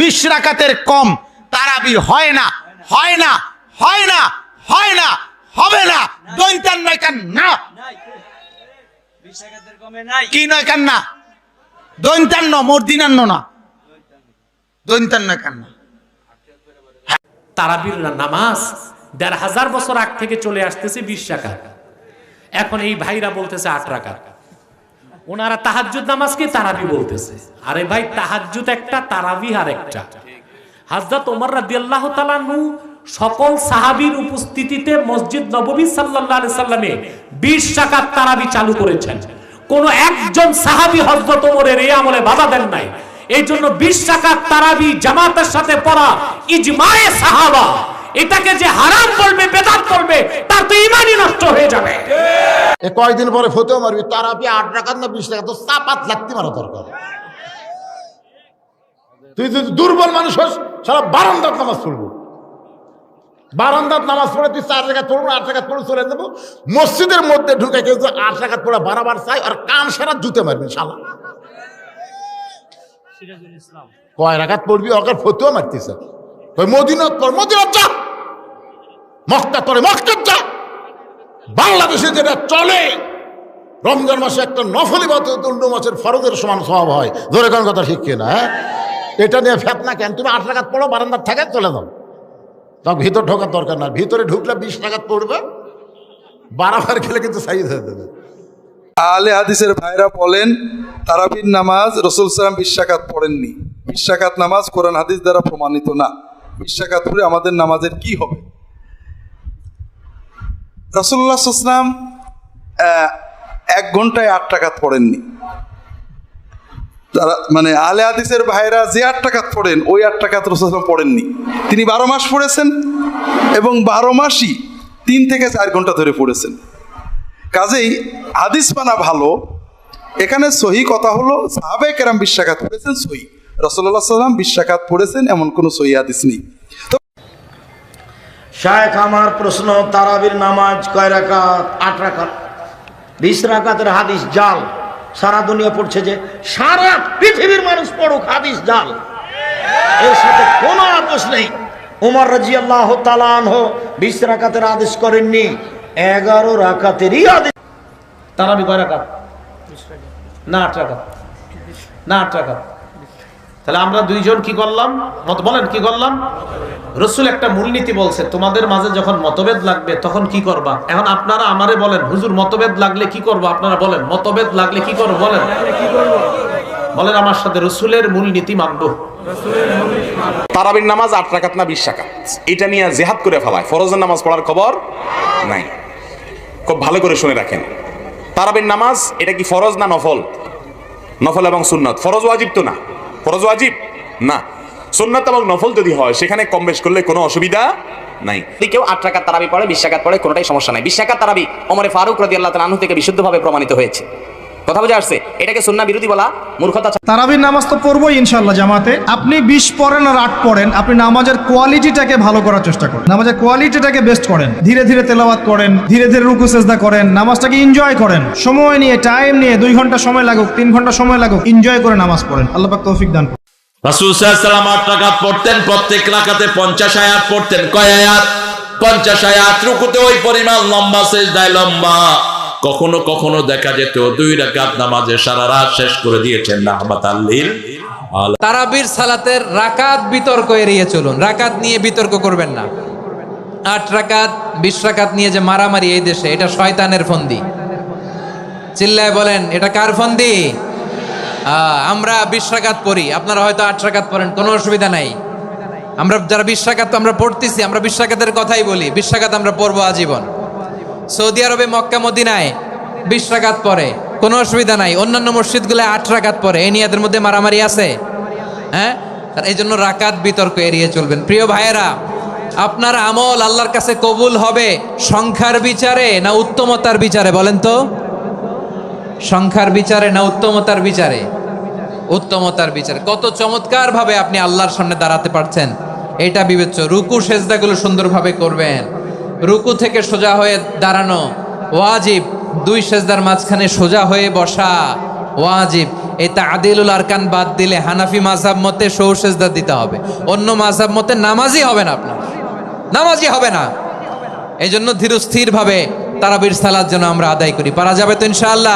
বিশ রাকাতের কম তারাবি হয় না হয় না হয় না হয় না, হবে না। দৈন্তান নয় কেন না কি নয় কেন না দৈন্তান্ন মর্দিনান্ন না। দৈন্তান্ন কেন না তারাবির নামাজ দেড় হাজার বছর আগ থেকে চলে আসতেছে বিশ টাকা এখন এই ভাইরা বলতেছে আট টাকা ওনারা তাহাজ্জুদ নামাজকে তারাবি বলতেছে? আরে ভাই, তাহাজ্জুদ একটা, তারাবি আর একটা। হাজরত ওমর রাদিয়াল্লাহু তাআলা নু সকল সাহাবীর উপস্থিতিতে মসজিদ নববী সাল্লাল্লাহু সাল্লামে 20 টাকার তারাবি চালু করেছেন। কোন একজন সাহাবী হযরত ওমরের এই আমলে বাধা দেন নাই। এই জন্য 20 টাকার তারাবি জামাতের সাথে পড়া ইজমায়ে সাহাবা, এটাকে যে হারাম বলবে, বেদাত বলবে, তার তো ইমানই নষ্ট হয়ে যাবে। এ কয়দিন পরে ফতেও মারবি? তার আপনি আট টাকা না বিশ টাকা তো চাপাত লাগতে মারা দরকার তুই যদি দুর্বল মানুষ হস সারা বারান্দাত নামাজ পড়ব। বারান্দার নামাজ পড়ে তুই চার জায়গায় পড়ব আট জায়গায় পড়ে চলে যাব। মসজিদের মধ্যে ঢুকে কেউ আট জায়গায় পড়ে বারাবার চাই আর কান সারা জুতে মারবি শালা কয় রাখাত পড়বি? ওকে ফতেও মারতেছে। ওই মদিনত পর মদিনত যা। মক্কা তোরে মক্কা যা। বাংলাদেশে যেটা চলে, রমজান মাসে একটা নফলি বাদ অন্য মাসের ফরজের সমান স্বভাব হয়। ধরে কোন কথা ঠিক কিনা হ্যাঁ? এটা নিয়ে ফেতনা কেন? তুমি আট টাকাত পড়ো, বারান্দার থাকে চলে যাও। তখন ভিতর ঢোকার দরকার না। ভিতরে ঢুকলে বিশ টাকাত পড়বে, বারাবার খেলে কিন্তু সাইজ হয়ে দেবে আলে হাদিসের ভাইরা বলেন, তারাবির নামাজ রসুল সালাম বিশ্বাকাত পড়েননি। বিশ্বাকাত নামাজ কোরআন হাদিস দ্বারা প্রমাণিত না। বিশ্বাকাত পড়ে আমাদের নামাজের কি হবে? রসুল্লাহ সাল্লাম এক ঘন্টায় আট টাকাত পড়েননি। তারা মানে আলে হাদিসের ভাইরা যে আট টাকাত পড়েন, ওই আট টাকাত রসুলাম পড়েননি। তিনি বারো মাস পড়েছেন এবং বারো মাসই তিন থেকে চার ঘণ্টা ধরে পড়েছেন। কাজেই হাদিস পানা ভালো। এখানে সহি কথা হলো সাহাবে কেরাম বিশ্বাকাত পড়েছেন সহি। রসল্লাহ সাল্লাম বিশ্বাকাত পড়েছেন, এমন কোনো সহি হাদিস নেই। শায়েখ, আমার প্রশ্ন, তারাবির নামাজ কয় রাকাত? আট রাকাত। বিশ রাকাতের হাদিস জাল। সারা দুনিয়া পড়ছে যে সারা পৃথিবীর মানুষ পড়ুক হাদিস জাল। এর সাথে কোনো আপোষ নেই। উমর রাজি আল্লাহ তালানহ বিশ রাকাতের আদেশ করেননি। এগারো রাকাতেরই আদেশ। তারাবি কয় রাকাত? না, আট রাকাত। না, আট রাকাত। তাহলে আমরা দুইজন কি করলাম? মত বলেন, কি করলাম? রসুল একটা মূলনীতি বলছে, তোমাদের মাঝে যখন মতভেদ লাগবে, তখন কি করবা? এখন আপনারা আমারে বলেন, হুজুর, মতভেদ লাগলে কি করব? আপনারা বলেন, মতভেদ লাগলে কি করব? বলেন। বলেন আমার সাথে, রসুলের মূলনীতি মানবো। তারাবির নামাজ আট রাকাত না বিশ রাকাত? এটা নিয়ে জেহাদ করে ফেলায়। ফরজের নামাজ পড়ার খবর নাই। খুব ভালো করে শুনে রাখেন। তারাবির নামাজ, এটা কি ফরজ না নফল? নফল এবং সুন্নত। ফরজ ওয়াজিব তো না। ফরজ ওয়াজিব না। সুন্নত এবং নফল যদি হয়, সেখানে কম বেশ করলে কোনো অসুবিধা নাই। কেউ আট তারাবি পড়ে, বিশ টাকার পড়ে, কোনোটাই সমস্যা নাই। বিশ টাকার তারাবি অমরে ফারুক রদি আল্লাহ তালু থেকে বিশুদ্ধভাবে প্রমাণিত হয়েছে। কথা বোঝা আসছে? এটাকে সুন্না বিরোধী বলা মূর্খতা তারাবির নামাজ তো পড়বোই ইনশাল্লাহ জামাতে। আপনি বিশ পড়েন আর আট পড়েন আপনি নামাজের কোয়ালিটিটাকে ভালো করার চেষ্টা করেন। নামাজের কোয়ালিটিটাকে বেস্ট করেন। ধীরে ধীরে তেলাওয়াত করেন ধীরে ধীরে রুকু সেজদা করেন নামাজটাকে এনজয় করেন। সময় নিয়ে টাইম নিয়ে দুই ঘণ্টা সময় লাগুক তিন ঘণ্টা সময় লাগুক এনজয় করে নামাজ পড়েন। আল্লাহ পাক তৌফিক দান করুন। রাসূল সাল্লাল্লাহু আট রাকাত পড়তেন প্রত্যেক রাকাতে পঞ্চাশ আয়াত পড়তেন। কয় আয়াত? পঞ্চাশ আয়াত। রুকুতে ওই পরিমাণ লম্বা সেজদায় লম্বা। কখনো কখনো দেখা যেত দুই রাকাত নামাজে সারা রাত শেষ করে দিয়েছেন নাহমাত আল্লিল তারাবির সালাতের রাকাত বিতর্ক এড়িয়ে চলুন। রাকাত নিয়ে বিতর্ক করবেন না। আট রাকাত, বিশ রাকাত নিয়ে যে মারামারি এই দেশে, এটা শয়তানের ফন্দি। চিল্লায় বলেন, এটা কার ফন্দি? আমরা বিশ রাকাত পড়ি, আপনারা হয়তো আট রাকাত পড়েন, কোনো অসুবিধা নাই। আমরা যারা বিশ রাকাত আমরা পড়তেছি, আমরা বিশ রাকাতের কথাই বলি, বিশ রাকাত আমরা পড়ব আজীবন। সৌদি আরবে মক্কা, মদিনায় বিশ রাকাত পরে কোনো অসুবিধা নাই। অন্যান্য মসজিদগুলো আট রাকাত পরে এই নিয়ে মধ্যে মারামারি আছে। হ্যাঁ? আর এই জন্য রাকাত বিতর্ক এড়িয়ে চলবেন। প্রিয় ভাইয়েরা, আপনার আমল আল্লাহর কাছে কবুল হবে সংখ্যার বিচারে না উত্তমতার বিচারে? বলেন তো। সংখ্যার বিচারে না উত্তমতার বিচারে? উত্তমতার বিচারে। কত চমৎকার ভাবে আপনি আল্লাহর সামনে দাঁড়াতে পারছেন। এটা বিবেচ্য। রুকু, সেজদাগুলো সুন্দরভাবে করবেন। রুকু থেকে সোজা হয়ে দাঁড়ানো। ওয়াজিব, দুই সেজদার মাঝখানে সোজা হয়ে বসা। ওয়াজিব, এই তাদিলুল আরকান বাদ দিলে হানাফি মাঝাব মতে সৌ সেজদা দিতে হবে। অন্য মাঝাব মতে নামাজই হবে না আপনার। নামাজই হবে না। এই জন্য ধীরস্থিরভাবে তারাবির সালাদ যেন আমরা আদায় করি। পারা যাবে তো ইনশাআল্লাহ।